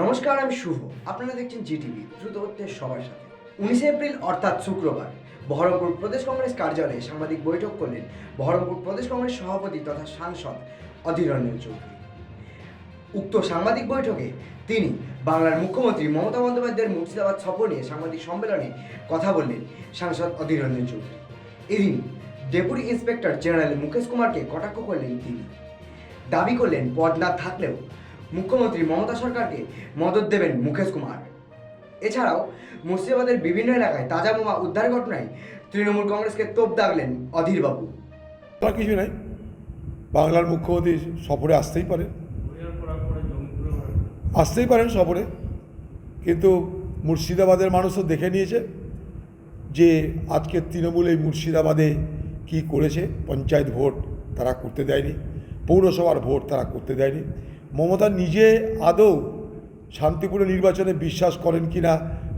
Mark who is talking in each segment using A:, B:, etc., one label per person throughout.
A: নমস্কার, আমি শুভ। আপনারা দেখছেন জিটিভি, দ্রুত হচ্ছে সবার সাথে। উনিশে এপ্রিল, অর্থাৎ শুক্রবার, বহরমপুর প্রদেশ কংগ্রেস কার্যালয়ে সাংবাদিক বৈঠক করলেন বহরমপুর প্রদেশ কংগ্রেস সভাপতি তথা সাংসদ অধীর রঞ্জন চৌধুরী। উক্ত সাংবাদিক বৈঠকে তিনি বাংলার মুখ্যমন্ত্রী মমতা বন্দ্যোপাধ্যায়ের মুর্শিদাবাদ সফর নিয়ে সাংবাদিক সম্মেলনে কথা বললেন সাংসদ অধীর রঞ্জন চৌধুরী। এদিন ডেপুটি ইন্সপেক্টর জেনারেল মুকেশ কুমারকে কটাক্ষ করলেন তিনি। দাবি করলেন পদ না থাকলেও মুখ্যমন্ত্রী মমতা সরকারকে মদত দেবেন মুকেশ কুমার। এছাড়াও মুর্শিদাবাদের বিভিন্ন এলাকায় তাজা বোমা উদ্ধার ঘটনায় তৃণমূল কংগ্রেসকে তোপ দাগলেন অধীরবাবু।
B: আর কিছু নাই। বাংলার মুখ্যমন্ত্রী সফরে আসতেই পারেন। আসতেই পারেন সফরে। কিন্তু মুর্শিদাবাদের মানুষও দেখে নিয়েছে যে আজকে তৃণমূল এই মুর্শিদাবাদে কি করেছে। পঞ্চায়েত ভোট তারা করতে দেয়নি। পৌরসভার ভোট তারা করতে দেয়নি। মমতা নিজে আদৌ শান্তিপূর্ণ নির্বাচনে বিশ্বাস করেন কি না,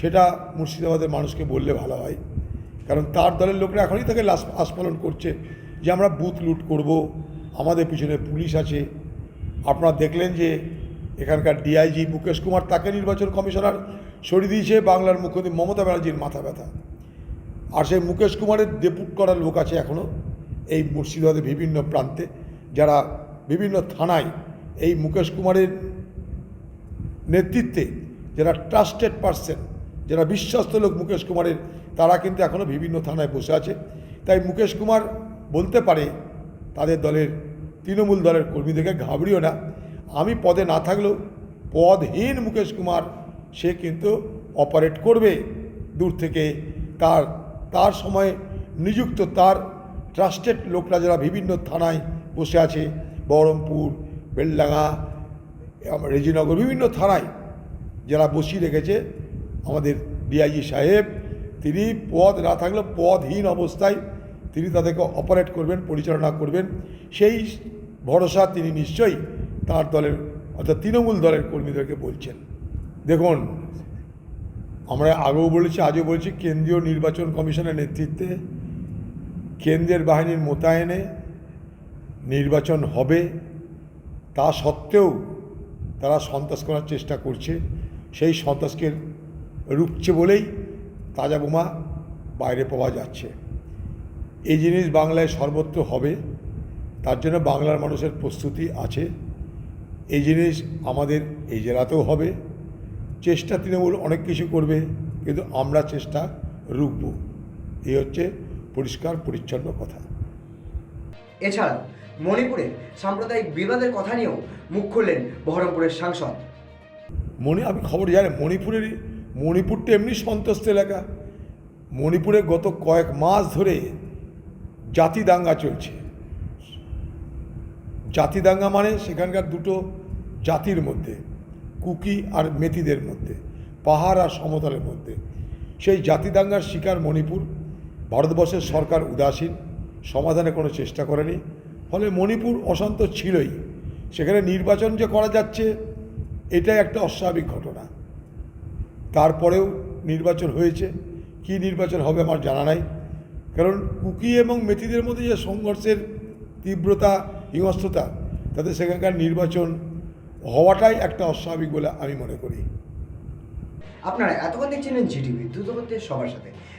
B: সেটা মুর্শিদাবাদের মানুষকে বললে ভালো হয়। কারণ তার দলের লোকরা এখনই তাকে লাশ আস্ফালন করছে যে আমরা বুথ লুট করব, আমাদের পিছনে পুলিশ আছে। আপনারা দেখলেন যে এখানকার ডিআইজি মুকেশ কুমার তাকে নির্বাচন কমিশনার সরিয়ে দিয়েছে বাংলার মুখ্যমন্ত্রী মমতা ব্যানার্জির মাথা ব্যথা। আর সেই মুকেশ কুমারের ডেপুট করার লোক আছে এখনও এই মুর্শিদাবাদের বিভিন্ন প্রান্তে, যারা বিভিন্ন থানায় এই মুকেশ কুমারের নেতৃত্বে যারা ট্রাস্টেড পার্সন যারা বিশ্বস্ত লোক মুকেশ কুমারের, তারা কিন্তু এখনও বিভিন্ন থানায় বসে আছে। তাই মুকেশ কুমার বলতে পারে, তাদের দলের, তৃণমূল দলের কর্মীদেরকে ঘাবড়িও না। আমি পদে না থাকলেও পদহীন মুকেশ কুমার, সে কিন্তু অপারেট করবে। দূর থেকে তার তার সময়ে নিযুক্ত তার ট্রাস্টেড লোকরা যারা বিভিন্ন থানায় বসে আছে, বহরমপুর বেলডাঙ্গা আমার রেজিনগর, বিভিন্ন থানায় যারা বসিয়ে রেখেছে, আমাদের ডিআইজি সাহেব, তিনি পদ না থাকলেও পদহীন অবস্থায় তিনি তাদেরকে অপারেট করবেন, পরিচালনা করবেন। সেই ভরসা তিনি নিশ্চয়ই তার দলের, অর্থাৎ তৃণমূল দলের কর্মীদেরকে বলছেন। দেখুন, আমরা আগেও বলেছি, আজও বলছি, কেন্দ্রীয় নির্বাচন কমিশনের নেতৃত্বে কেন্দ্রের বাহিনীর মোতায়েনে নির্বাচন হবে। তা সত্ত্বেও তারা সন্ত্রাস করার চেষ্টা করছে। সেই সন্ত্রাসকে রুখছে বলেই তাজা বোমা বাইরে পাওয়া যাচ্ছে। এই জিনিস বাংলায় সর্বত্র হবে। তার জন্য বাংলার মানুষের প্রস্তুতি আছে। এই জিনিস আমাদের এই জেলাতেও হবে। চেষ্টা তৃণমূল অনেক কিছু করবে, কিন্তু আমরা চেষ্টা রুখব। এই হচ্ছে পরিষ্কার, পরিচ্ছন্ন কথা।
A: এছাড়াও মণিপুরে সাম্প্রদায়িক বিবাদের কথা নিয়েও মুখ খুললেন বহরমপুরের সাংসদ।
B: মণি আমি খবর জানি মণিপুরের মণিপুরটা এমনি সন্ত্রস্ত এলাকা। মণিপুরে গত কয়েক মাস ধরে জাতি দাঙ্গা চলছে। জাতি দাঙ্গা মানে সেখানকার দুটো জাতির মধ্যে, কুকি আর মেথিদের মধ্যে, পাহাড় আর সমতলের মধ্যে। সেই জাতি দাঙ্গার শিকার মণিপুর। ভারতবর্ষের সরকার উদাসীন। সমাধানে কোনো চেষ্টা করেনি। ফলে মণিপুর অশান্ত ছিলই। সেখানে নির্বাচন যে করা যাচ্ছে, এটাই একটা অস্বাভাবিক ঘটনা। তারপরেও নির্বাচন হয়েছে। কি নির্বাচন হবে আমার জানা নাই। কারণ কুকি এবং মেথিদের মধ্যে যে সংঘর্ষের তীব্রতা, হিংস্রতা, তাতে সেখানকার নির্বাচন হওয়াটাই একটা অস্বাভাবিক বলে আমি মনে করি।
A: আপনারা এতক্ষণ দেখছিলেন জিটিভি দ্রুত সবার সাথে।